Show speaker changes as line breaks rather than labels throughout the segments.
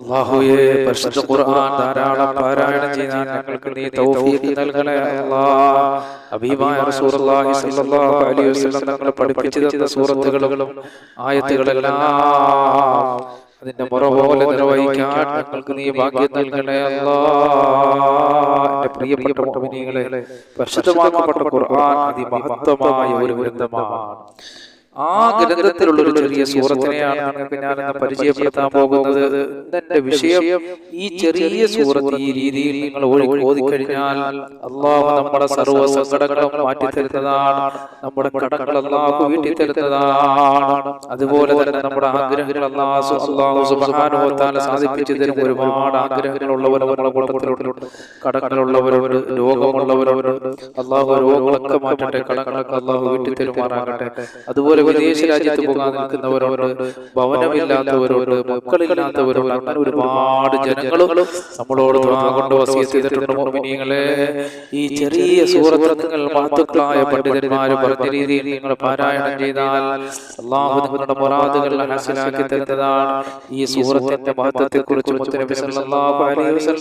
അള്ളാഹുവേ പരിശുദ്ധ ഖുർആൻ ധാരാളം പാരായണം ചെയ്യാൻ ഞങ്ങൾക്ക് നീ തൗഫീഖ് നൽകണേ അല്ലാഹ് അബീമായ റസൂലുള്ളാഹി സ്വല്ലല്ലാഹു അലൈഹി വസല്ലം തങ്ങൾ പഠിപ്പിച്ചു തന്ന സൂറത്തുകളും ആയത്തുകളെല്ലാം അതിന്റെ മുറ പോലെ നിർവഹിക്കാൻ ഞങ്ങൾക്ക് നീ ഭാഗ്യം നൽകണേ അല്ലാഹ് പ്രിയപ്പെട്ട മുഅ്മിനീങ്ങളെ പരിശുദ്ധമാക്കപ്പെട്ട ഖുർആൻ അതിമഹത്തമായ ഒരു ഗ്രന്ഥമാണ്. ആ ഗ്രന്ഥത്തിലുള്ള ഒരു ചെറിയ സൂറത്തിനെയാണ് നിങ്ങൾക്ക് ഞാൻ പരിചയപ്പെടുത്താൻ പോകുന്നത്. എന്റെ വിഷയം. ഈ ചെറിയ സൂറത്ത് ഈ രീതിയിൽ നിങ്ങൾ ഓതിക്കഴിഞ്ഞാൽ അള്ളാഹു നമ്മുടെ സർവ സങ്കടങ്ങളും മാറ്റി തരുന്നതാണ്. നമ്മുടെ കടങ്ങൾ അള്ളാഹു വീട്ടി തരുന്നതാണ്. അതുപോലെ തന്നെ നമ്മുടെ ആഗ്രഹങ്ങൾ അള്ളാഹു അള്ളാഹു സുബാനുഭവത്താൽ സാധിപ്പിച്ചു തരും ഒരുപാട് ആഗ്രഹങ്ങളുള്ളവർ നമ്മുടെ കൂട്ടത്തിലുണ്ട്. കടങ്ങളുള്ളവരുണ്ട് രോഗമുള്ളവരുണ്ട് അള്ളാഹു രോഗങ്ങളൊക്കെ മാറ്റട്ടെ. കടങ്ങളൊക്കെ അള്ളാഹു വീട്ടി തരുമാറാകട്ടെ. അതുപോലെ വിദേശ രാജ്യത്ത് പോകാൻ നിൽക്കുന്നവരോട് ഭവനമില്ലാത്തവരോട് മക്കളില്ലാത്തവരോട് അങ്ങനെ ഒരുപാട് ജനങ്ങളും നമ്മളോട് കൊണ്ട് ഈ ചെറിയ സൂറത്തുകൾ മഹത്തുക്കളായ പണ്ഡിതന്മാർ പറഞ്ഞ രീതിയിൽ നിങ്ങൾ പാരായണം ചെയ്താൽ അള്ളാഹു നിങ്ങളുടെ മുറാദുകൾ മനസ്സിലാക്കി തരുന്നതാണ് ഈ സൂറത്തിന്റെ മഹത്വത്തെ കുറിച്ച്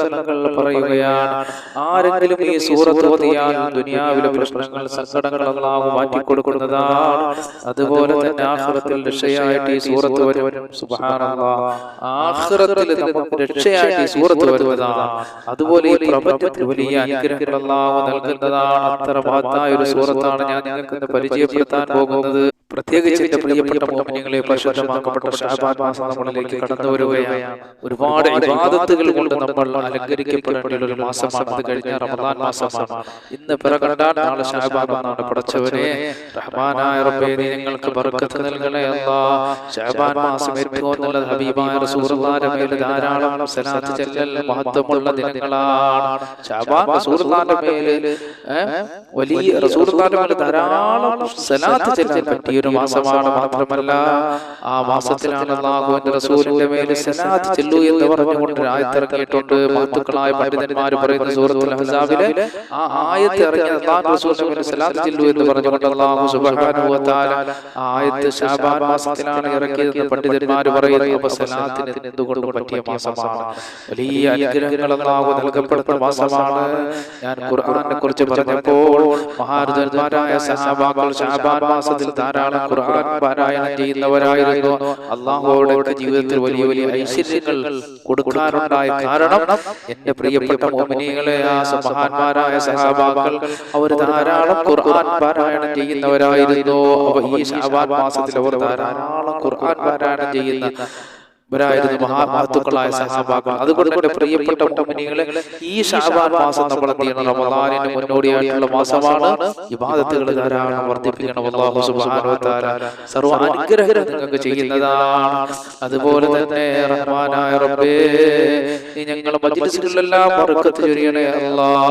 തങ്ങൾ പറയുകയാണ്. ആരെങ്കിലും ഈ സൂറത്ത് ഓതിയാൽ ദുനിയാവിലെ പ്രശ്നങ്ങൾ സങ്കടങ്ങൾ അള്ളാഹു മാറ്റി കൊടുക്കുന്നതാണ് അതുപോലെ തന്നെ ആഖിറത്തിൽ രക്ഷയായിട്ട് ഈ സൂറത്ത് വരും. നമുക്ക് രക്ഷയായിട്ട് ഈ സൂറത്ത് വരുന്നതാണ്. അതുപോലെ ഈ പ്രപഞ്ചത്തിൽ വലിയ അനുഗ്രഹങ്ങളെല്ലാം നൽകുന്നതാണ്. അത്ര മഹത്തായ ഒരു സൂറത്താണ് ഞാൻ നിങ്ങൾക്ക് പരിചയപ്പെടുത്താൻ പോകുന്നത്. പ്രത്യേകിച്ച് എന്റെ പ്രിയപ്പെട്ട മോഹനങ്ങളെ പരിശുദ്ധമാക്കപ്പെട്ട ഷാബാൻ മാസം നമ്മളിലേക്ക് കടന്നു വരികയാണ് ഒരുപാട് ഇബാദത്തുകൾ കൊണ്ട് നമ്മൾ അലങ്കരിക്കപ്പെടേണ്ട ഒരു മാസമാണ്. അത് കഴിഞ്ഞ റമദാൻ മാസമാണ്. ഇന്ന് പിറകണ്ടാൻ നാളെ ഷാബാൻ എന്നാണ് പടച്ചവനെ റഹ്മാനായ റബ്ബേ ഞങ്ങൾക്ക് ബർക്കത്ത് നൽകണേ അല്ലാ. ഷാബാൻ മാസം ഏറ്റവും നല്ല ഹബീബായ റസൂലുള്ളാഹിന്റെ മേൽ ധാരാളം സലാത്ത് ചെല്ലൽ മഹത്വമുള്ള ദിനങ്ങളാണ്. ഷാബാൻ റസൂലുള്ളാഹിന്റെ മേൽ വലിയ റസൂലുള്ളാഹിന്റെ മേൽ ധാരാളം സലാത്ത് ചെല്ലാൻ പറ്റിയ ഒരു മാസമാണ് മാത്രമല്ല ആ മാസത്തിലാണ് അള്ളാഹുവിന്റെ റസൂലിന്റെ മേൽ സലാത്ത് ചെല്ലു എന്ന് പറഞ്ഞുകൊണ്ട് ആയത്ത് ഇറങ്ങിയിട്ടുണ്ട്. മഹത്തുക്കളായ പണ്ഡിതന്മാർ പറയുന്ന സൂറത്തുൽ അഹ്സാബിലെ ആ ആയത്ത് ഇറങ്ങിയ അള്ളാഹു റസൂലിന്റെ മേൽ സലാത്ത് ചെല്ലു എന്ന് പറഞ്ഞുകൊണ്ട് അള്ളാഹു സുബ്ഹാനഹു വ തആല ആ ആയത്ത് ശഅബാൻ മാസത്തിലാണ് ഇറക്കിയതെന്ന് പണ്ഡിതന്മാർ പറയുന്നു അപ്പോൾ സലാത്തിന് എന്തുകൊണ്ട് പറ്റിയ മാസമാണ്. വലിയ അനുഗ്രഹങ്ങൾ അള്ളാഹു നൽകപ്പെടുന്ന മാസമാണ് ഞാൻ ഖുർആനെ കുറിച്ച് പറഞ്ഞപ്പോൾ മഹാരഥന്മാരായ സഹാബാക്കൾ ശഅബാൻ മാസത്തിൽ ധാരാളം ഖുർആൻ പാരായണം ചെയ്യുന്നവരായിരുന്നു. അള്ളാഹുവോടെ ജീവിതത്തിൽ വലിയ വലിയ ഐശ്വര്യങ്ങൾ കൊടുക്കാറുണ്ടായ കാരണം എന്റെ പ്രിയപ്പെട്ട മോമിനികളെ ആ മഹാന്മാരായ സഹാബാക്കൾ അവർ ധാരാളം ഖുർആൻ പാരായണം ചെയ്യുന്നവരായിരുന്നു. ഈ ശാബാൻ മാസത്തിൽ അവർ ധാരാളം ഖുർആൻ പാരായണം ചെയ്യുന്ന ഇവരായിരുന്നു മഹാമഹത്തുക്കളായ സഹാബാക്കൾ. അതുകൊണ്ട് എന്റെ പ്രിയപ്പെട്ട മുഅ്മിനീങ്ങളെ ഈ ഷാബാൻ മാസം നമ്മൾ എന്ത് റമദാനിന് മുന്നോടിയായിട്ടുള്ള മാസമാണ് ഇബാദത്തുകൾ ധാരാളം വർദ്ധിപ്പിക്കണം അല്ലാഹു സുബ്ഹാനഹു വ തആല സർവ അനുഗ്രഹങ്ങൾ നിങ്ങൾക്ക് ചെയ്യുന്നതാണ്. അതുപോലെ തന്നെ റഹ്മാനായ റബ്ബേ നീ ഞങ്ങളുടെ മജ്ലിസിലെല്ലാം ബർക്കത്ത് ചൊരിയണേ അല്ലാഹ്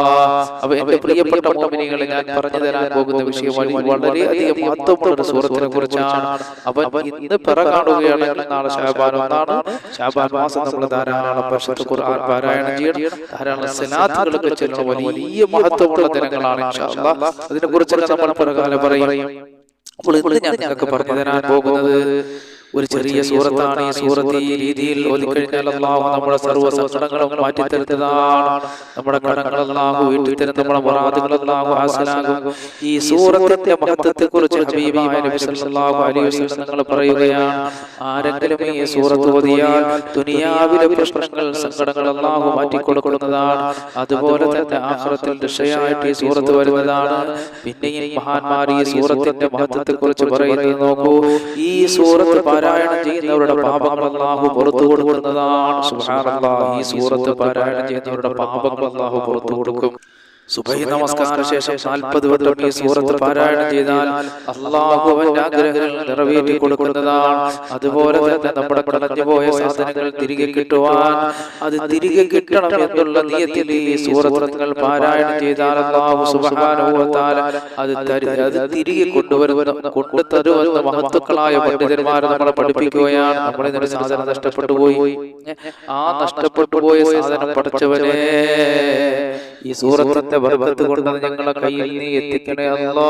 അപ്പോൾ എന്റെ പ്രിയപ്പെട്ട മുഅ്മിനീങ്ങളെ ഞാൻ പറഞ്ഞു തരാൻ പോകുന്ന വിഷയം വളരെ അധികം മഹത്വമുള്ള ഒരു സൂറത്തിനെ കുറിച്ചാണ്. അവൻ ഇന്ന് പിറ കാണുകയാണെങ്കിൽ നാളെ ഷാബാൻ. ഒന്നാണ് ഷാബാൻ മാസം നമ്മൾ ധാരാളം ഖുർആൻ പാരായണം ചെയ്യണം. ധാരാളം സലാത്തുകളൊക്കെ ചെല്ലണം വലിയ മഹത്വമുള്ള ദിനങ്ങളാണ് അതിനെ കുറിച്ചൊക്കെ നമ്മൾ പറയും. അപ്പോൾ ഇന്ന് ഞാൻ നിങ്ങൾക്ക് പറഞ്ഞു തരാൻ പോകുന്നത് ഒരു ചെറിയ സൂറത്താണ് ഈ സൂറത്ത് ഈ രീതിയിൽ ഒതുക്കഴിഞ്ഞാൽ അള്ളാഹു നമ്മുടെ സർവ സങ്കടങ്ങളും മാറ്റി തരുന്നതാണ്. നമ്മുടെ കടങ്ങൾ അള്ളാഹു വീട്ടിൽ തരുന്ന നമ്മുടെ മുറാദുകൾ അള്ളാഹു ഹാസനാകും ഈ സൂറത്തിന്റെ മഹത്വത്തെ കുറിച്ച് ഹബീബായ നബി സല്ലല്ലാഹു അലൈഹി വസല്ലം തങ്ങൾ പറയുകയാണ് ആരെങ്കിലും ഈ സൂറത്ത് ഓതിയാൽ ദുനിയാവിലെ പ്രശ്നങ്ങൾ സങ്കടങ്ങൾ അള്ളാഹു മാറ്റി കൊടുക്കുന്നതാണ്. അതുപോലെ തന്നെ ആഖിറത്തിൽ രക്ഷയായിട്ട് ഈ സൂറത്ത് വരുന്നതാണ്. ഈ മഹാന്മാർ ഈ സൂറത്തിന്റെ മഹത്വത്തെ കുറിച്ച് പറയുന്നത് നോക്കൂ. ഈ സൂറത്ത് പാരായണം ചെയ്യുന്നവരുടെ പാപങ്ങൾ അള്ളാഹു പുറത്തു കൊടുക്കുന്നതാണ്. സുബ്ഹാനല്ലാഹ് ഈ സൂറത്ത് പാരായണം ചെയ്യുന്നവരുടെ പാപങ്ങൾ അള്ളാഹു പുറത്തു കൊടുക്കും. സുബൈ നമസ്കാര ശേഷം നാൽപ്പത് വട്ടം ഈ സൂറത്ത് പാരായണം ചെയ്താൽ അള്ളാഹു അവന്റെ ആഗ്രഹങ്ങൾ നിറവേറ്റി കൊടുക്കുന്നതാണ്. അതുപോലെ തന്നെ നമ്മുടെ കളഞ്ഞുപോയ സാധനങ്ങൾ തിരികെ കിട്ടുവാൻ അത് തിരികെ കിട്ടണം എന്നുള്ള നീയത്തിൽ ഈ സൂറത്ത് നിങ്ങൾ പാരായണം ചെയ്താൽ അള്ളാഹു തആല അത് അത് തിരികെ കൊണ്ടുവരുന്ന കൊണ്ടുതരുമെന്ന് മഹത്തുക്കളായ പണ്ഡിതന്മാരെ നമ്മളെ പഠിപ്പിക്കുകയാണ്. നമ്മളെ ഒരു സാധനം നഷ്ടപ്പെട്ടു പോയി. ആ നഷ്ടപ്പെട്ടു പോയ സാധനം പഠിച്ചവനെ ഈ സൂറത്തിന്റെ ബർക്കത്ത് കൊണ്ടത് ഞങ്ങളെ കയ്യിൽ നീ എത്തിക്കണേ അല്ലാ.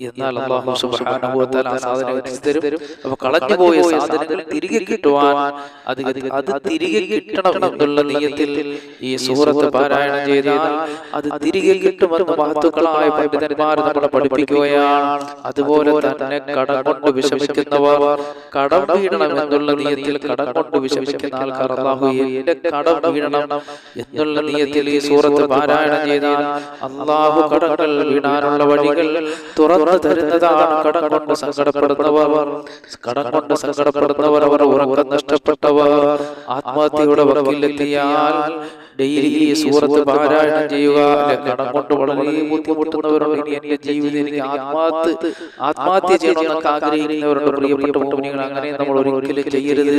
എന്നാൽ അള്ളാഹു സുബ്ഹാനഹു വ തആല ആ സാധനം തരും. കളഞ്ഞു പോയ സാധനങ്ങൾ തിരികെ കിട്ടുവാൻ അത് അത് തിരികെ കിട്ടണം എന്നുള്ള നിയത്തിൽ ഈ സൂറത്ത് പാരായണം ചെയ്താൽ അത് തിരികെ കിട്ടുമെന്ന് മഹത്തുക്കളായ പണ്ഡിതന്മാർ നമ്മളെ പഠിപ്പിക്കുകയാണ്. അതുപോലെ തന്നെ കടം കൊണ്ട് വിഷമിക്കുന്നവർ കടം വീഴണം എന്നുള്ള നിയത്തിൽ കടം കൊണ്ട് വിഷമിക്കുന്ന ആൾക്കാർ അള്ളാഹു എന്റെ കടം വീഴണം എന്നുള്ള നിയത്തിൽ ഈ സൂറത്ത് പാരായണം ചെയ്താൽ അള്ളാഹു കടങ്ങൾ വീണാനുള്ള വഴികൾ തുറന്നു തരുന്നതാണ് കടം കൊണ്ട് സങ്കടപ്പെടുന്നവർ. കടം കൊണ്ട് സങ്കടപ്പെടുന്നവർ അവർ ഉറക്കം നഷ്ടപ്പെട്ടവർ. ആത്മഹത്യയുടെ വക്കിലെത്തിയാൽ ഡെയിലി ഈ സൂറത്ത് പാരായണം ചെയ്യുക കടം കൊണ്ട് വളരെ ബുദ്ധിമുട്ടുന്നവരുണ്ട് ഇനി എന്റെ ജീവിതം എനിക്ക് ആത്മഹത്യ ആത്മഹത്യ ചെയ്യണമെന്നൊക്കെ ആഗ്രഹിക്കുന്നവരുണ്ട് പ്രിയപ്പെട്ട ഭൂമികൾ അങ്ങനെ നമ്മൾ ഒരിക്കലും ചെയ്യരുത്.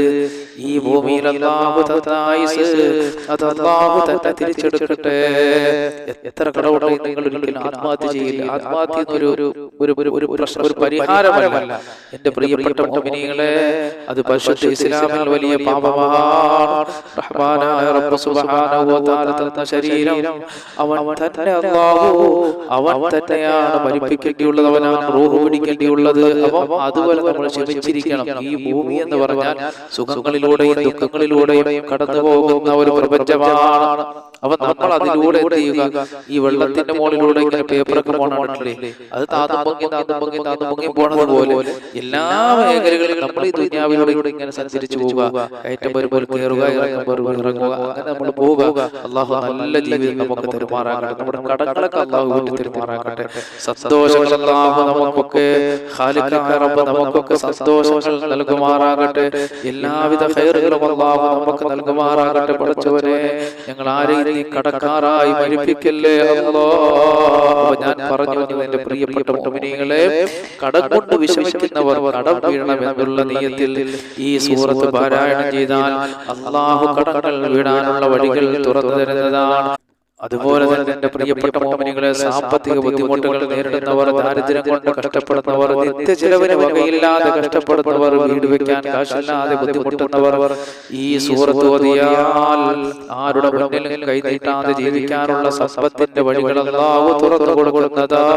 ഈ ഭൂമിയിൽ അല്ലാഹു അല്ലാഹു തന്നെ തിരിച്ചെടുക്കട്ടെ. എത്ര കടവുണ്ടെങ്കിൽ നിങ്ങൾ ഒരിക്കലും ആത്മഹത്യ ചെയ്യില്ല. ആത്മഹത്യ ഒരു ഒരു ഒരു ഒരു പ്രശ്നം ഒരു പരിഹാരമല്ല. എന്റെ പ്രിയപ്പെട്ട ഭൂമിനികളെ അത് പരിശുദ്ധ ഇസ്ലാമിൽ വലിയ പാപമാണ്. റഹ്മാനായ റബ്ബ് സുബ്ഹാനഹു തആല തന്ന ശരീരം. അവൻ തന്നെ അള്ളാഹു. അവൻ തന്നെയാണ് മരിപ്പിക്കേണ്ടിയുള്ളവനാണ് റൂഹ് പിടിക്കേണ്ടിയുള്ളത്. അപ്പം അതുപോലെ നമ്മൾ ക്ഷമിച്ചിരിക്കണം ഈ ഭൂമി എന്ന് പറഞ്ഞാൽ സുഖങ്ങളിലൂടെയും ദുഃഖങ്ങളിലൂടെയും കടന്നു പോകുന്ന ഒരു പ്രപഞ്ചമാണ്. അപ്പൊ നമ്മൾ അതിലൂടെ ചെയ്യുക? ഈ വെള്ളത്തിന്റെ മുകളിലൂടെ ഇങ്ങനെ പേപ്പറൊക്കെ പോകണല്ലേ അത് താത്തും പൊങ്ങി താത്തും പൊങ്ങി താത്തും പൊങ്ങി പോണത് പോലെ എല്ലാ മേഖലകളിലും നമ്മൾ ഈ ദുന്യാവിലൂടെ ഇങ്ങനെ സഞ്ചരിച്ചു പോവുക. കയറ്റം വരുമ്പോൾ കയറുക ഇറങ്ങുമ്പോൾ ഇറങ്ങുക. അങ്ങനെ നമ്മൾ പോവുക. അള്ളാഹു നല്ല ജീവിതം നമുക്ക് തെരുമാറാകട്ടെ. നമ്മുടെ കടങ്ങളൊക്കെ അള്ളാഹു വീട്ടിൽ തെരുമാറാകട്ടെ. സന്തോഷങ്ങൾ അള്ളാഹു നമുക്കൊക്കെ നമുക്കൊക്കെ സന്തോഷങ്ങൾ നൽകുമാറാകട്ടെ. എല്ലാവിധ ഹൈറുകളും അള്ളാഹു നമുക്ക് നൽകുമാറാകട്ടെ. പഠിച്ചവരെ ഞങ്ങൾ ആരെയും നീ കടക്കാറായി മരിപ്പിക്കല്ലേ അല്ലോ ഞാൻ പറഞ്ഞു എന്റെ പ്രിയപ്പെട്ട മുമിനികളെ കടം കൊണ്ട് വിഷമിക്കുന്നവർ കടം വീഴണമെന്നുള്ള നീയത്തിൽ ഈ സൂറത്ത് പാരായണം ചെയ്താൽ അള്ളാഹു കടങ്ങൾ വീടാനുള്ള വഴികൾ തുറന്നു തരുന്നതാണ്. അതുപോലെ തന്നെ എന്റെ പ്രിയപ്പെട്ട മോമിനികളെ സാമ്പത്തിക ബുദ്ധിമുട്ടുകൾ നേരിടുന്നവർ ദാരിദ്ര്യം കൊണ്ട് കഷ്ടപ്പെടുന്നവർ നിത്യ ചെലവിന് വകയില്ലാതെ കഷ്ടപ്പെടുന്നവർ വീട് വെക്കാൻ കാശില്ലാതെ ബുദ്ധിമുട്ടുന്നവർ ഈ സൂറത്ത് ഓതിയാൽ ആരുടെ മുന്നിലും കൈനീട്ടാതെ ജീവിക്കാനുള്ള സമ്പത്തിന്റെ വഴികൾ അല്ലാഹു തുറന്നു കൊടുക്കുന്നതാണ്.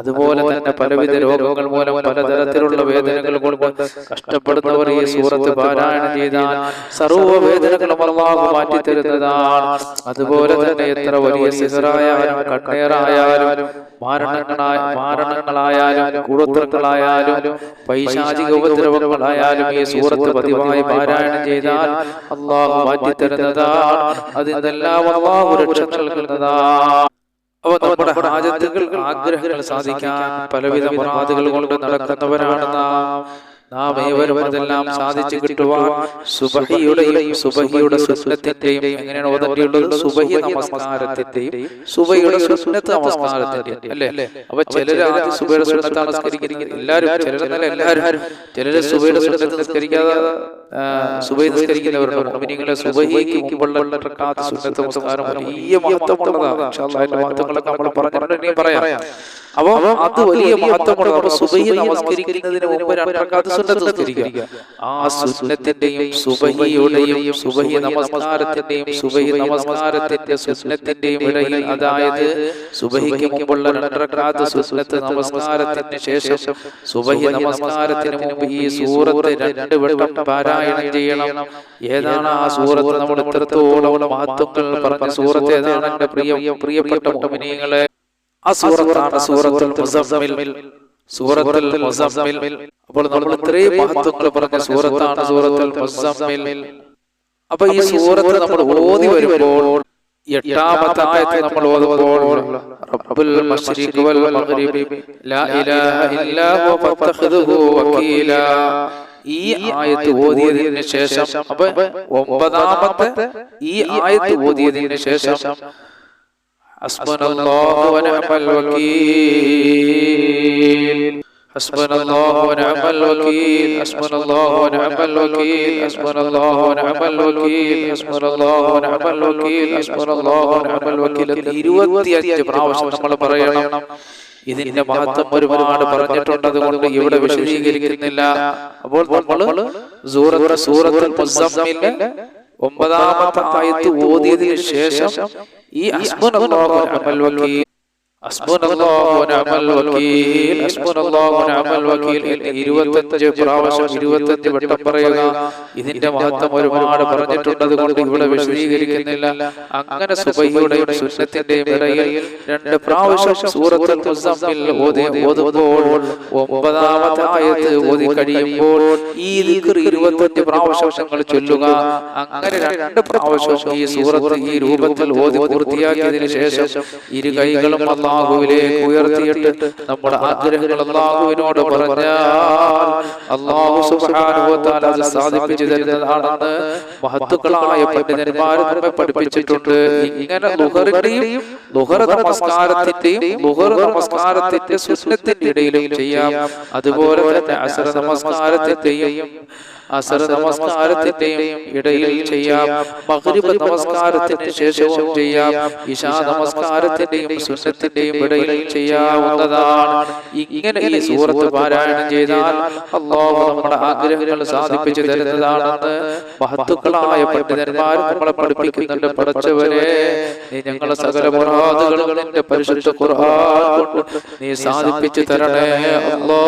അതുപോലെ തന്നെ പലവിധ രോഗങ്ങൾ മൂലം പലതരത്തിലുള്ള വേദനകൾ കൊണ്ട് കഷ്ടപ്പെടുന്നവർ ഈ സൂറത്ത് പാരായണം ചെയ്താൽ സർവ വേദനകളും മാറ്റി തരുന്നതാണ് അതുപോലെ തന്നെ എത്ര വലിയ സിഹറായാലും കണ്ണേറായാലും മാരണങ്ങളായ മാരണങ്ങളായാലും കുടുത്രങ്ങളായാലും പൈശാചിക ഉപദ്രവങ്ങളായാലും ഈ സൂറത്ത് പതിവായി പാരായണം ചെയ്താൽ അള്ളാഹു മാറ്റി തരുന്നതാണ് അതിനെല്ലാം അള്ളാഹു രക്ഷ നൽകുന്നതാണ്. അവ നമ്മുടെ ഹാജത്തുകൾ ആഗ്രഹങ്ങൾ സാധിക്കാൻ പലവിധ മുറാദുകൾ കൊണ്ട് നടക്കുന്നവരാണ് നാം. നാം ഏവരും അതെല്ലാം സാധിച്ചു കിട്ടുവാൻ സുബഹിയുടെയും സുബഹിയുടെ സുസ്നത്തിന്റെയും എങ്ങനെയാണ് ഓതേണ്ടിയുള്ളത്? സുബഹി നമസ്കാരത്തിന്റെയും സുബഹിയുടെ സുസ്നത്ത് നമസ്കാരത്തിന്റെയും അല്ലേ? അപ്പൊ ചിലര് ആദ്യം സുബയുടെ സുന്നത്ത് നമസ്കരിക്കുന്നത് എല്ലാവരും ചിലരെന്നല്ല എല്ലാവരും. ചിലര് സുബയുടെ സുന്നത്ത് നിസ്കരിക്കാതെ സുബൈ നിസ്കരിക്കുന്നവരുണ്ട് മോമിനിങ്ങളെ സുബഹിക്ക് മുമ്പുള്ള റക്അത്ത് സുന്നത്ത് നമസ്കാരം വലിയ മഹത്വമുള്ളതാണ്. ഇൻഷാ അല്ലാഹ് അതിന്റെ മഹത്വങ്ങളൊക്കെ നമ്മൾ പറഞ്ഞിട്ടുണ്ടെങ്കിൽ പറയാം. അപ്പോൾ അത് വലിയ മഹത്വമുള്ളത് അപ്പൊ സുബഹി നമസ്കരിക്കുന്നതിന് മുമ്പ് രണ്ടരക്കാത്ത് സുന്നത്ത് നിസ്കരിക്കുക ആ സുന്നത്തിന്റെയും സുബഹിയുടെയും സുബഹി നമസ്കാരത്തിന്റെയും സുബഹി നമസ്കാരത്തിന്റെ സുന്നത്തിന്റെയും ഇടയിൽ അതായത് സുബഹിക്ക് മുമ്പുള്ള റക്അത്ത് സുന്നത്ത് നമസ്കാരത്തിന് ശേഷം സുബഹി നമസ്കാരത്തിന് മുമ്പ് ഈ സൂറത്ത് രണ്ട് വട്ടം പാരായണം ചെയ്യണം ഏതാണ് ആ സൂറത്ത് നമ്മൾ ഇത്രത്തോളം മഹത്വങ്ങൾ പറഞ്ഞ സൂറത്ത് ഏതാണ് എന്റെ പ്രിയ പ്രിയപ്പെട്ട മുഅ്മിനീങ്ങളെ ആ സൂറത്താണ് സൂറത്തുൽ മുസമ്മിൽ. സൂറത്തുൽ മുസമ്മിൽ. അപ്പോൾ നമ്മൾ ഇത്രയും മഹത്വങ്ങൾ പറഞ്ഞ സൂറത്താണ് സൂറത്തുൽ മുസമ്മിൽ. അപ്പൊ ഈ സൂറത്ത് നമ്മൾ ഓതി വരുമ്പോൾ എട്ടാമത്തെ ആയത്ത് നമ്മൾ ഓതുമ്പോൾ റബ്ബുൽ മശ്രിഖ് വൽ മഗ്രിബ് ലാ ഇലാഹ ഇല്ലാ ഹുവ ഫത്തഖിദുഹു വകീല ഈ ആയത്ത് ഓതിയതിന് ശേഷം അപ്പൊ ഒമ്പതാമത്തെ ഈ ആയത്ത് ഓതിയതിന് ശേഷം حسبنا الله ونعم الوكيل حسبنا الله ونعم الوكيل حسبنا الله ونعم الوكيل حسبنا الله ونعم الوكيل حسبنا الله ونعم الوكيل حسبنا الله ونعم الوكيل ഇരുപത്തിയഞ്ച് പ്രാവശ്യം നമ്മൾ പറയണം ഇതിന്റെ മഹത്വം ഒരുപാട് പറഞ്ഞിട്ടുണ്ടത് കൊണ്ട് ഇവിടെ വിശദീകരിക്കുന്നില്ല. അപ്പോൾ ഒമ്പതാമത്തെ ഓതിയതിനു ശേഷം ഈ വകീൽ ഹസ്ബുനല്ലാഹു വനഅമൽ വകീൽ ഹസ്ബുനല്ലാഹു വനഅമൽ വകീൽ ഇരുപത്തഞ്ച് പ്രാവശ്യം ഇരുപത്തഞ്ച് വട്ടം പറയുക. ഇതിന്റെ മഹത്വം ഒരുപാട് പറഞ്ഞിട്ടുള്ളത് കൊണ്ട് ഇവിടെ വിശദീകരിക്കുന്നില്ല. അങ്ങനെ സുബഹിയുടെയും സുന്നത്തിന്റെയും ഇടയിൽ രണ്ട് പ്രാവശ്യം ഓതി ഓതുമ്പോൾ ഒമ്പതാമത്തെ ആയത്ത് ഓതി കഴിയുമ്പോൾ ഈ ദിക്ർ പ്രാവശ്യം നിങ്ങൾ ചൊല്ലുക. അങ്ങനെ രണ്ട് പ്രാവശ്യം ഈ സൂറത്ത് ഈ രൂപത്തിൽ ഓതി പൂർത്തിയാക്കിയതിനു ശേഷം ഇരു കൈകളും അള്ളാഹുവിലേക്ക് ഉയർത്തിയിട്ട് നമ്മുടെ ആഗ്രഹങ്ങൾ അള്ളാഹുവിനോട് പറഞ്ഞാൽ അള്ളാഹു തആല അത് സാധിപ്പിച്ചു തരുന്നതാണെന്ന് മഹത്തുക്കളായ പണ്ഡിതന്മാർ നമ്മെ പഠിപ്പിച്ചിട്ടുണ്ട്. ഇങ്ങനെ ലുഹറിന്റെയും ലുഹർ നമസ്കാരത്തിന്റെയും ലുഹർ നമസ്കാരത്തിന്റെ സുന്നത്തിന്റെ ഇടയിലും ചെയ്യാം. അതുപോലെ തന്നെ അസുര നമസ്കാരത്തിന്റെയും അസർ നമസ്കാരത്തിന്റെയും ഇടയിൽ ചെയ്യാം. മഗ്രിബ് നമസ്കാരത്തിന് ശേഷവും ചെയ്യാം. ഇശാ നമസ്കാരത്തിന്റെയും സുന്നത്തിന്റെയും ഇടയിൽ ചെയ്യാവുന്നതാണ്. ഇങ്ങനെ ഈ സൂറത്ത് പാരായണം ചെയ്താൽ അള്ളാഹു നമ്മുടെ ആഗ്രഹങ്ങൾ സാധിപ്പിച്ചു തരുന്നതാണെന്ന് മഹത്തുക്കളായ പണ്ഡിതന്മാർ നമ്മളെ പഠിപ്പിക്കുന്നുണ്ട് പഠിച്ചവരെ. നീ ഞങ്ങളെ സകല മുറാദുകളും നിന്റെ പരിശുദ്ധ ഖുർആൻ കൊണ്ട് നീ സാധിപ്പിച്ചു തരണേ അല്ലാ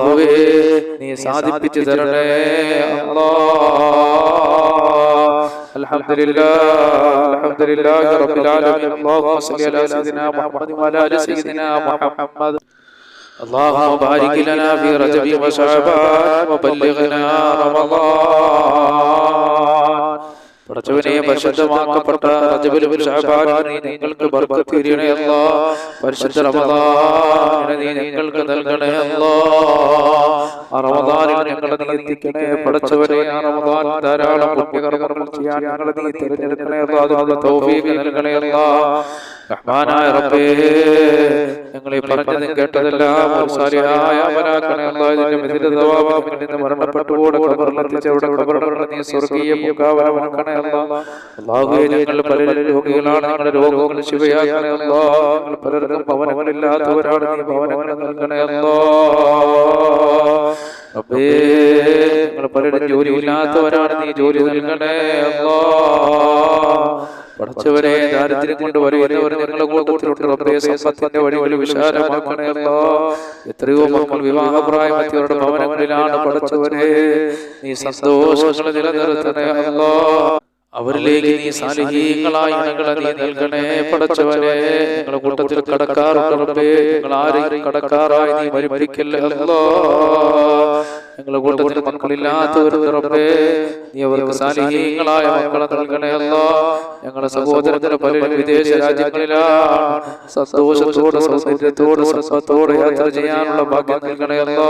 അള്ളാഹുവേ നീ സാധിപ്പിച്ചു തരണേ അല്ലാ الحمد لله الحمد لله رب العالمين اللهم صل على سيدنا محمد وعلى ال سيدنا محمد اللهم بارك لنا في رجب وشعبان وبلغنا رمضان പടച്ചവനെ പരിശുദ്ധമാക്കപ്പെട്ട റജബിലും ഷഅബാനും നിങ്ങൾക്ക് ബർക്കത്ത് തരണേ അല്ലാ. പരിശുദ്ധ റമദാനിനെ നീ ഞങ്ങൾക്ക് നൽകണേ അല്ലാ. റമദാനിൽ ഞങ്ങളെ നീ എത്തിക്കണേ. പടച്ചവനെ റമദാൻ ധാരാളം പുണ്യകർമ്മങ്ങൾ ചെയ്യാൻ ഞങ്ങളെ നീ തിരഞ്ഞെടുക്കണേ അല്ലാ. അതിനുള്ള തൗഫീഖ് നൽകണേ അല്ലാ. റഹ്മാനായ റബ്ബേ ഞങ്ങളെ പറഞ്ഞതും കേട്ടതെല്ലാം സാരിയായ അമലാക്കണേ അല്ലാ ഇതിന്റെ മിഥില ദവാബിൽ നിന്ന് മരണപ്പെട്ടുകൂടെ ഖബറിലെത്തിച്ച് അവിടെ ഖബറിലുള്ള നീ സ്വർഗീയ മുഖാവനമാക്കണേ അല്ലാഹ് അല്ലാഹുവേ ഞങ്ങൾ പല രോഗികളാണ് ഞങ്ങളുടെ രോഗങ്ങൾ ശിവയാക്കണേ അല്ലാഹ് ഞങ്ങൾ പലർക്കും ഭവനങ്ങളില്ലാത്തവരാണ് നീ ഭവനങ്ങൾ നൽകണേ അല്ലാഹ് റബ്ബേ ഞങ്ങൾ പലരും ജോലി ഇല്ലാത്തവരാണ് നീ ജോലി നൽകണേ അല്ലാ പഠിച്ചവരെ ദാരിദ്ര്യം കൊണ്ട് വരുന്നവർ ഞങ്ങളുടെ കൂട്ടത്തിലുണ്ട്. റബ്ബേ സമ്പത്തിന്റെ വഴികൾ വിശാലമാക്കണമല്ലോ എത്രയോ മക്കൾ വിവാഹപ്രായമെത്തിയവരുടെ ഭവനങ്ങളിലാണ് പഠിച്ചവരെ നീ സന്തോഷങ്ങൾ നിലനിർത്തണേ അല്ലോ. അവരിലേക്ക് നീ സാലിഹീങ്ങളായി ഞങ്ങളെ നീ നൽകണേ പടച്ചവനെ. ഞങ്ങളുടെ കൂട്ടത്തിൽ കടക്കാറുണ്ട് നിങ്ങൾ ആരെയും കടക്കാറായി നീ മരിപ്പിക്കല്ലേ അല്ലോ ഞങ്ങളുടെ കൂട്ടത്തിൽ മക്കളില്ലാത്തവർ റബ്ബേ നീ അവർക്ക് സാലിഹീങ്ങളായ മക്കളെ നൽകണേ അല്ലോ. ഞങ്ങളുടെ സഹോദരത്തിന് പലരും വിദേശ രാജ്യങ്ങളിലാണ്. സന്തോഷത്തോടെ സൗന്ദര്യത്തോടെ സമ്പത്തോടെ യാത്ര ചെയ്യാനുള്ള ഭാഗ്യം നൽകണേ അല്ലോ.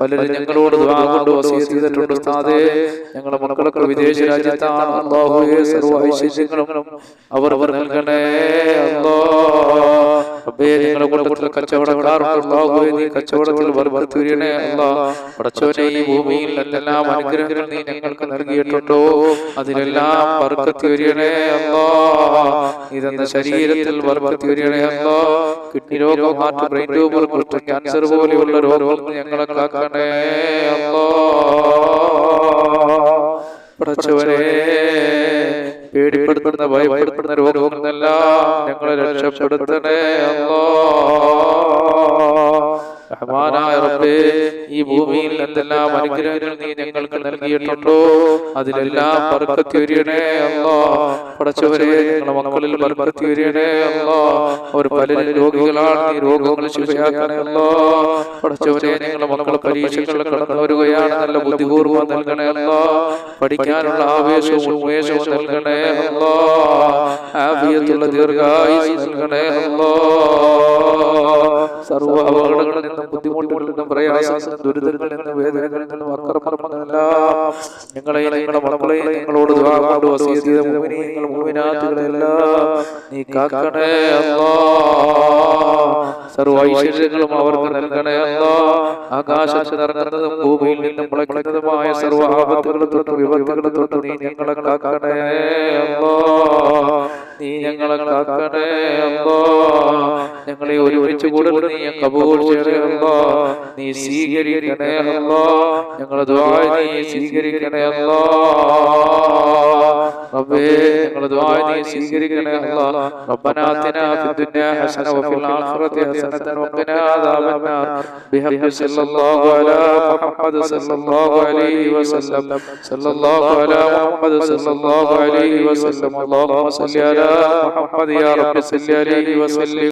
പലരും ഞങ്ങളോട് കൊണ്ട് ചെയ്തിട്ടുണ്ട് ഉസ്താദേ. ഞങ്ങളെ മക്കളൊക്കെ വിദേശ രാജ്യത്താണ്. അല്ലാഹുവേ സർവ ഐശ്വര്യങ്ങളും അവർ അവർ നൽകണേ അല്ലോ. റബ്ബേ ഞങ്ങളുടെ കൂട്ടത്തിൽ അല്ലാഹുവേ നീ കച്ചവടത്തിൽ വർദ്ധീരണേ അല്ലാ. പടച്ചവനെ ഈ ഭൂമിയിൽ എന്തെല്ലാം അനുഗ്രഹങ്ങൾ നീ ഞങ്ങൾക്ക് നൽകിയിട്ടുണ്ടോ? അതിലെല്ലാം ബർക്കത്ത് വരികണേ അല്ലോ ഇതെന്ന ശരീരത്തിൽ വരികണേ അല്ലോ. കിഡ്നി രോഗം ഹാർട്ട് ബ്രെയിൻ ട്യൂബർ കുഷ്ഠം ക്യാൻസർ പോലെയുള്ള രോഗങ്ങൾ ഞങ്ങളെ കാക്കണേ അല്ലോ. പടച്ചവനെ പേടിപ്പെടുത്തുന്ന ഭയപ്പെടുത്തുന്ന രോഗങ്ങളെല്ലാം ഞങ്ങളെ രക്ഷപ്പെടുത്തണേ അല്ലോ. റഹ്മാനായ റബ്ബേ ഈ ഭൂമിയിൽ എന്തെല്ലാം അനുഗ്രഹങ്ങൾ നീ ഞങ്ങൾക്ക് നൽകിയിട്ടുണ്ടോ? അതിലെല്ലാം ബർക്കത്ത് വരിയണേ അല്ലോ. പടച്ചവരെ ഞങ്ങളുടെ മക്കളിൽ ബർക്കത്ത് വരിയണേ അല്ലോ. അവർ പലരും രോഗികളാണ് നീ രോഗങ്ങൾ ശുഭയാക്കണേ അല്ലോ. പടച്ചവരെ ഞങ്ങളുടെ മക്കൾ പരീക്ഷകളിൽ കടന്നു വരികയാണ് നല്ല ബുദ്ധിപൂർവം നൽകണേ അല്ലോ. പഠിക്കാനുള്ള ആവേശവും ഉന്മേഷവും നൽകണേ അല്ലോ. ആഫിയത്തുള്ള ദീർഘായുസ് നൽകണേ അല്ലോ. സർവ അപകടങ്ങളിൽ നിന്നും ബുദ്ധിമുട്ടുകളിൽ നിന്നും പ്രയാസങ്ങളിൽ ദുരിതങ്ങളിൽ നിന്നും വേദനകളിൽ നിന്നും അക്രമങ്ങളെല്ലാം ഞങ്ങളെ ഞങ്ങളുടെ മക്കളെ ഞങ്ങളോട് കൊണ്ട് നീ കാക്കണേ അല്ലാ. സർവ ഐശ്വര്യങ്ങളും അവർക്ക് നൽകണേ അല്ലാ. ആകാശത്ത് നിറങ്ങുന്നതും ഭൂമിയിൽ നിന്നും മുളയ്ക്കുന്നതുമായ സർവ ആപത്തുകളെ തൊട്ട് വിപത്തുകളെ തൊട്ട് നീ ഞങ്ങളെ കാക്കണേ അല്ലാ. നീ ഞങ്ങളെ കാക്കണേ അല്ലോ ഞങ്ങളെ ഒരുമിച്ച് കൂടുതൽ നീ കബൂൾ നീ സ്വീകരിക്കണേ അല്ലോ ഞങ്ങളെ ദ്വായ നീ സ്വീകരിക്കണേ അല്ലോ റബ്ബേ ഞങ്ങളുടെ ദുആ അല്ലാഹ് റബ്ബനാ അതിനാ ഫിദ്ദുനിയാ ഹസന വഫിൽ ആഖിറതി ഹസനതൻ വഖിനാ അദാബന്നാർ ബിഹഖി സല്ലല്ലാഹു അലാ മുഹമ്മദ് സല്ലല്ലാഹു അലൈഹി വസല്ലം. സല്ലല്ലാഹു അലാ മുഹമ്മദ് സല്ലല്ലാഹു അലൈഹി വസല്ലം. അല്ലാഹുമ്മ സല്ലി അലാ മുഹമ്മദ് യാ റബ്ബി സല്ലി അലൈഹി വസല്ലം.